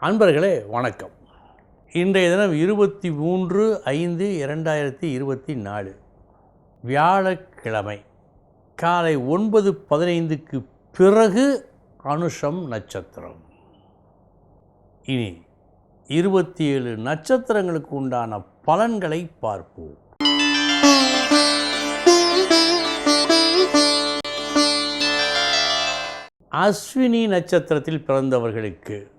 அன்பர்களே வணக்கம். இன்றைய தினம் இருபத்தி மூன்று ஐந்து இரண்டாயிரத்தி இருபத்தி நாலு. வியாழக்கிழமை காலை ஒன்பது பதினைந்துக்கு பிறகு அனுஷம் நட்சத்திரம். இனி இருபத்தி ஏழு நட்சத்திரங்களுக்கு உண்டான பலன்களை பார்ப்போம். அஸ்வினி நட்சத்திரத்தில் பிறந்தவர்களுக்கு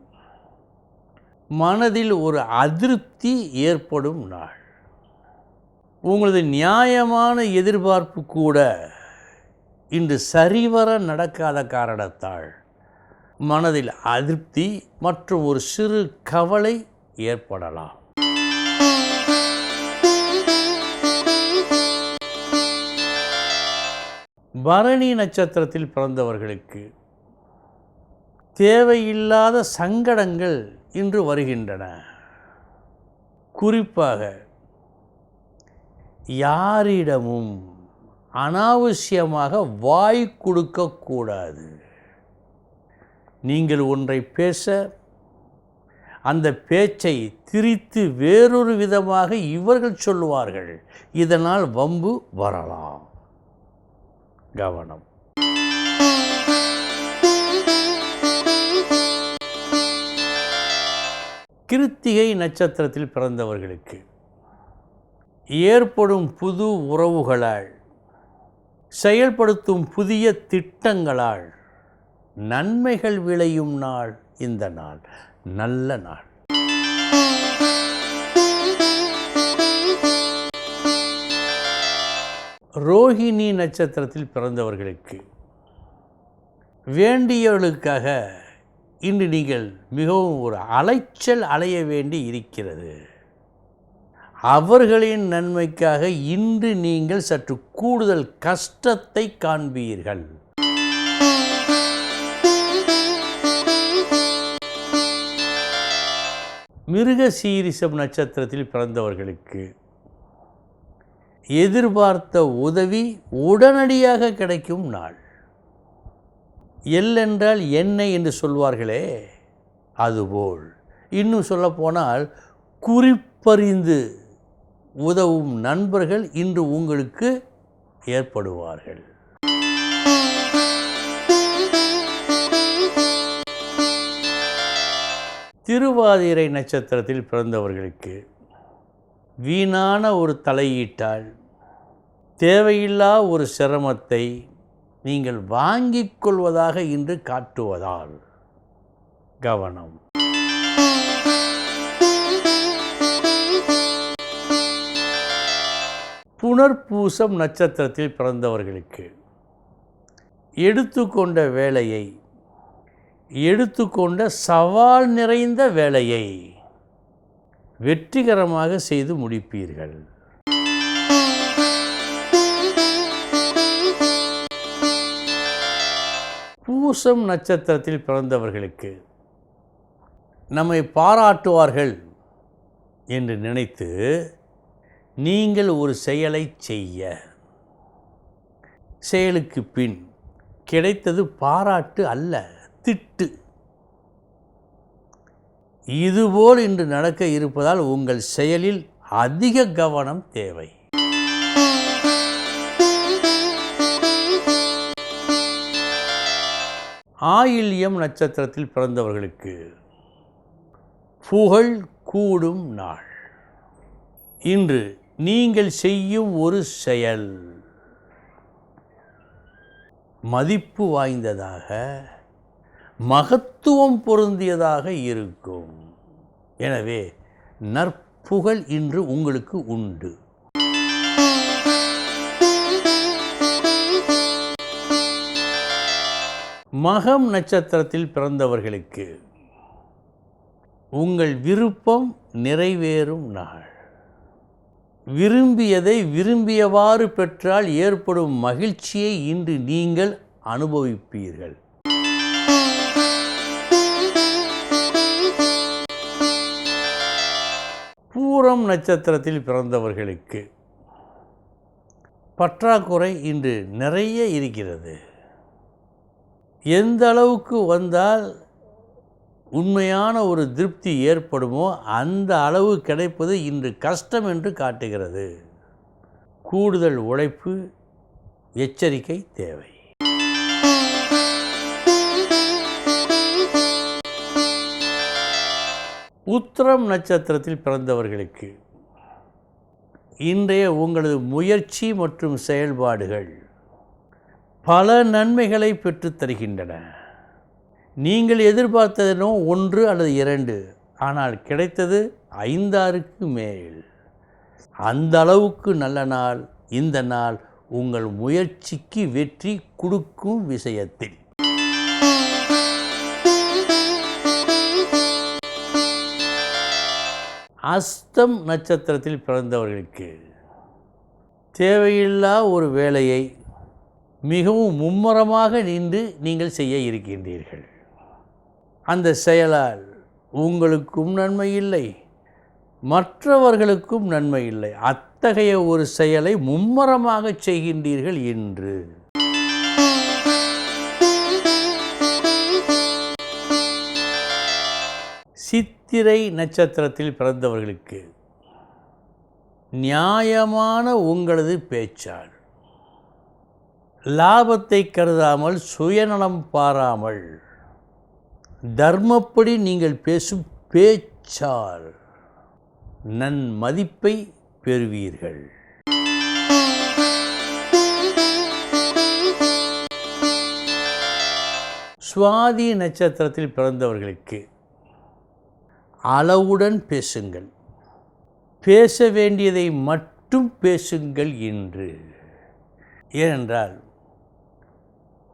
மனதில் ஒரு அதிருப்தி ஏற்படும் நாள். உங்களது நியாயமான எதிர்பார்ப்பு கூட இன்று சரிவர நடக்காத காரணத்தால் மனதில் அதிருப்தி மற்றும் ஒரு சிறு கவலை ஏற்படலாம். பரணி நட்சத்திரத்தில் பிறந்தவர்களுக்கு தேவையில்லாத சங்கடங்கள் இன்று வருகின்றன. குறிப்பாக யாரிடமும் அனாவசியமாக வாய் கொடுக்கக்கூடாது நீங்கள் ஒன்றை பேச அந்த பேச்சை திரித்து வேறொரு விதமாக இவர்கள் சொல்லுவார்கள். இதனால் வம்பு வரலாம். கவனம். கிருத்திகை நட்சத்திரத்தில் பிறந்தவர்களுக்கு ஏற்படும் புது உறவுகளால் செயல்படுத்தும் புதிய திட்டங்களால் நன்மைகள் விளையும் நாள் இந்த நாள். நல்ல நாள். ரோஹிணி நட்சத்திரத்தில் பிறந்தவர்களுக்கு வேண்டியவர்களுக்காக இன்று நீங்கள் மிகவும் ஒரு அலைச்சல் அலைய வேண்டி இருக்கிறது. அவர்களின் நன்மைக்காக இன்று நீங்கள் சற்று கூடுதல் கஷ்டத்தை காண்பீர்கள். மிருக சீரிசம் நட்சத்திரத்தில் பிறந்தவர்களுக்கு எதிர்பார்த்த உதவி உடனடியாக கிடைக்கும் நாள். எல் என்றால் என்ன என்று சொல்வார்களே அதுபோல் இன்னும் சொல்லப்போனால் குறிப்பறிந்து உதவும் நண்பர்கள் இன்று உங்களுக்கு ஏற்படுவார்கள். திருவாதிரை நட்சத்திரத்தில் பிறந்தவர்களுக்கு வீணான ஒரு தலையீட்டால் தேவையில்லா ஒரு சிரமத்தை நீங்கள் வாங்கிக் கொள்வதாக இன்று காட்டுவதால். கவனம். புனர்பூசம் நட்சத்திரத்தில் பிறந்தவர்களுக்கு எடுத்துக்கொண்ட வேலையை எடுத்துக்கொண்ட சவால் நிறைந்த வேலையை வெற்றிகரமாக செய்து முடிப்பீர்கள். பூசம் நட்சத்திரத்தில் பிறந்தவர்களுக்கு நம்மை பாராட்டுவார்கள் என்று நினைத்து நீங்கள் ஒரு செயலை செய்ய. செயலுக்கு பின் கிடைத்தது பாராட்டு அல்ல திட்டு. இதுபோல் இன்று நடக்க இருப்பதால் உங்கள் செயலில் அதிக கவனம் தேவை. ஆயில்யம் நட்சத்திரத்தில் பிறந்தவர்களுக்கு. புகழ் கூடும் நாள். இன்று நீங்கள் செய்யும் ஒரு செயல். மதிப்பு வாய்ந்ததாக மகத்துவம் பொருந்தியதாக இருக்கும். எனவே நற்புகழ் இன்று உங்களுக்கு உண்டு. மகம் நட்சத்திரத்தில் பிறந்தவர்களுக்கு உங்கள் விருப்பம் நிறைவேறும் நாள். விரும்பியதை விரும்பியவாறு பெற்றால் ஏற்படும் மகிழ்ச்சியை இன்று நீங்கள் அனுபவிப்பீர்கள். பூரம் நட்சத்திரத்தில் பிறந்தவர்களுக்கு பற்றாக்குறை இன்று நிறைய இருக்கிறது. எந்த அளவுக்கு வந்தால் உண்மையான ஒரு திருப்தி ஏற்படுமோ அந்த அளவு கிடைப்பது இன்று கஷ்டம் என்று காட்டுகிறது. கூடுதல் உழைப்பு எச்சரிக்கை தேவை. உத்திரம் நட்சத்திரத்தில் பிறந்தவர்களுக்கு இன்றைய உங்களது முயற்சி மற்றும் செயல்பாடுகள் பல நன்மைகளை பெற்றுத் தருகின்றன. நீங்கள் எதிர்பார்த்ததனோ ஒன்று அல்லது இரண்டு ஆனால் கிடைத்தது ஐந்தாறுக்கு மேல். அந்த அளவுக்கு நல்ல நாள் இந்த நாள் உங்கள் முயற்சிக்கு வெற்றி கொடுக்கும் விஷயத்தில். அஸ்தம் நட்சத்திரத்தில் பிறந்தவர்களுக்கு தேவையில்லா ஒரு வேலையை மிகவும் மும்முரமாக நின்று நீங்கள் செய்ய இருக்கின்றீர்கள். அந்த செயலால் உங்களுக்கும் நன்மை இல்லை மற்றவர்களுக்கும் நன்மை இல்லை. அத்தகைய ஒரு செயலை மும்மரமாக செய்கின்றீர்கள் என்று சித்திரை நட்சத்திரத்தில் பிறந்தவர்களுக்கு நியாயமான உங்களது பேச்சால் லாபத்தை கருதாமல் சுயநலம் பாராமல். தர்மப்படி நீங்கள் பேசும் பேச்சால் நன் மதிப்பை பெறுவீர்கள். சுவாதி நட்சத்திரத்தில் பிறந்தவர்களுக்கு அளவுடன் பேசுங்கள். பேச வேண்டியதை மட்டும் பேசுங்கள் என்று. ஏனென்றால்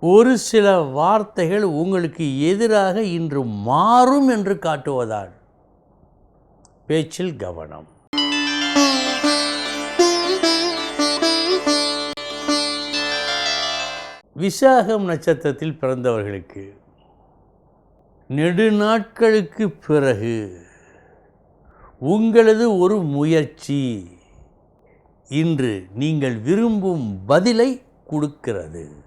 ஒரு சில வார்த்தைகள் உங்களுக்கு எதிராக இன்று மாறும் என்று காட்டுவதால். பேச்சில் கவனம். விசாகம் நட்சத்திரத்தில் பிறந்தவர்களுக்கு. நெடுநாட்களுக்கு பிறகு உங்களது ஒரு முயற்சி. இன்று நீங்கள் விரும்பும் பதிலை கொடுக்கிறது.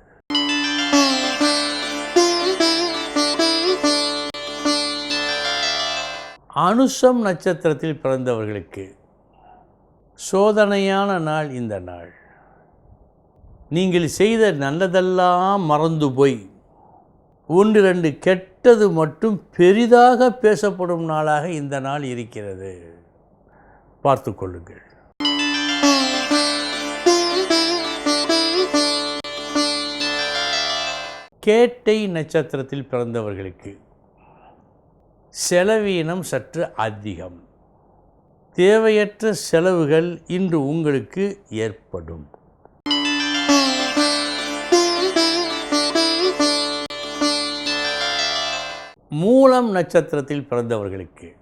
அனுஷம் நட்சத்திரத்தில் பிறந்தவர்களுக்கு சோதனையான நாள் இந்த நாள். நீங்கள் செய்த நல்லதெல்லாம் மறந்து போய் ஒன்று ரெண்டு கெட்டது மட்டும் பெரிதாக பேசப்படும் நாளாக இந்த நாள் இருக்கிறது. பார்த்து கொள்ளுங்கள். கேட்டை நட்சத்திரத்தில் பிறந்தவர்களுக்கு செலவீனம் சற்று அதிகம். தேவையற்ற செலவுகள் இன்று உங்களுக்கு ஏற்படும். மூலம் நட்சத்திரத்தில் பிறந்தவர்களுக்கு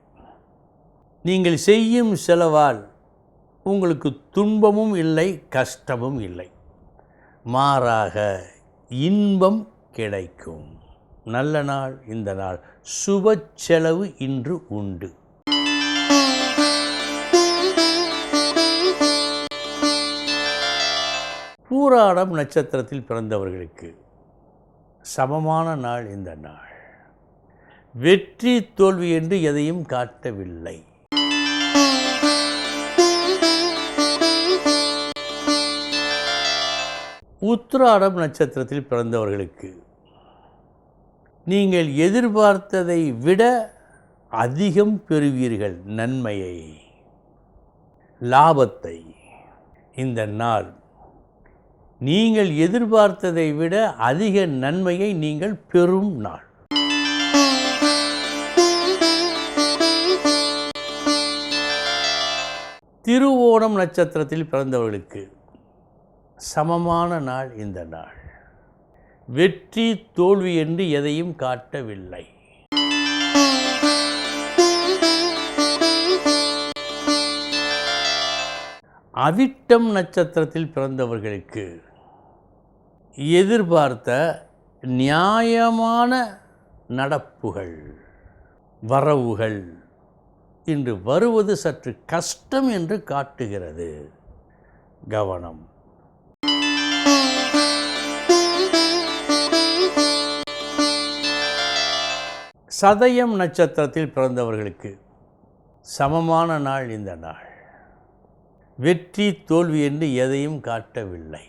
நீங்கள் செய்யும் செலவால் உங்களுக்கு துன்பமும் இல்லை கஷ்டமும் இல்லை. மாறாக இன்பம் கிடைக்கும். நல்ல நாள் இந்த நாள். சுப செலவு இன்று உண்டு. பூராடம் நட்சத்திரத்தில் பிறந்தவர்களுக்கு சமமான நாள் இந்த நாள். வெற்றி தோல்வி என்று எதையும் காட்டவில்லை. உத்திராடம் நட்சத்திரத்தில் பிறந்தவர்களுக்கு நீங்கள் எதிர்பார்த்ததை விட அதிகம் பெறுவீர்கள் நன்மையை. லாபத்தை. இந்த நாள் நீங்கள் எதிர்பார்த்ததை விட அதிக நன்மையை நீங்கள் பெறும் நாள். திருவோணம் நட்சத்திரத்தில் பிறந்தவர்களுக்கு சமமான நாள் இந்த நாள். வெற்றி தோல்வி என்று எதையும் காட்டவில்லை. அவிட்டம் நட்சத்திரத்தில் பிறந்தவர்களுக்கு எதிர்பார்த்த நியாயமான நடப்புகள் வரவுகள் இன்று வருவது சற்று கஷ்டம் என்று காட்டுகிறது. கவனம். சதயம் நட்சத்திரத்தில் பிறந்தவர்களுக்கு சமமான நாள் இந்த நாள். வெற்றி தோல்வி என்று எதையும் காட்டவில்லை.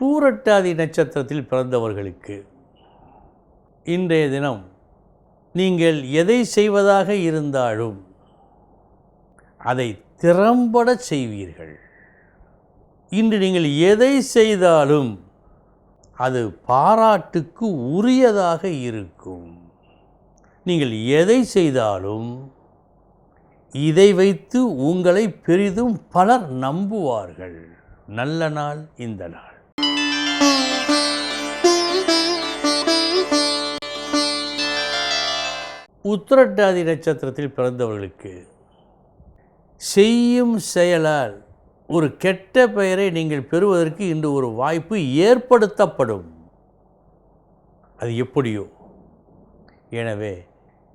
பூரட்டாதி நட்சத்திரத்தில் பிறந்தவர்களுக்கு இன்றைய தினம் நீங்கள் எதை செய்வதாக இருந்தாலும் அதை திறம்பட செய்வீர்கள். இன்று நீங்கள் எதை செய்தாலும் அது பாராட்டுக்கு உரியதாக இருக்கும். நீங்கள் எதை செய்தாலும் இதை வைத்து உங்களை பெரிதும் பலர் நம்புவார்கள். நல்ல நாள் இந்த நாள். உத்திரட்டாதி நட்சத்திரத்தில் பிறந்தவர்களுக்கு செய்யும் செயலால் ஒரு கெட்ட பெயரை நீங்கள் பெறுவதற்கு இன்று ஒரு வாய்ப்பு ஏற்படுத்தப்படும். அது எப்படியோ? எனவே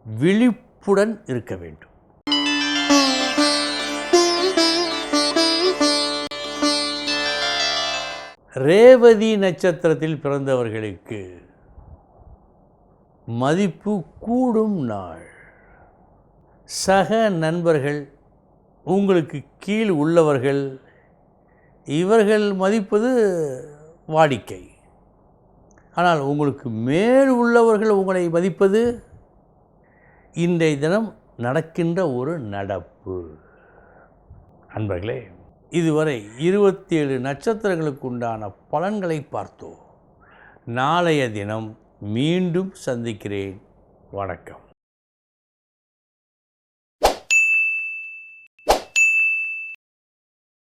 விழிப்புடன் இருக்க வேண்டும். ரேவதி நட்சத்திரத்தில் பிறந்தவர்களுக்கு மதிப்பு கூடும் நாள். சக நண்பர்கள் உங்களுக்கு கீழ் உள்ளவர்கள் இவர்கள் மதிப்பது வாடிக்கை. ஆனால் உங்களுக்கு மேல் உள்ளவர்கள் உங்களை மதிப்பது இன்றைய தினம் நடக்கின்ற ஒரு நடப்பு. அன்பர்களே இதுவரை இருபத்தி ஏழு நட்சத்திரங்களுக்கு உண்டான பலன்களை பார்த்தோம். நாளைய தினம் மீண்டும் சந்திக்கிறேன். வணக்கம்.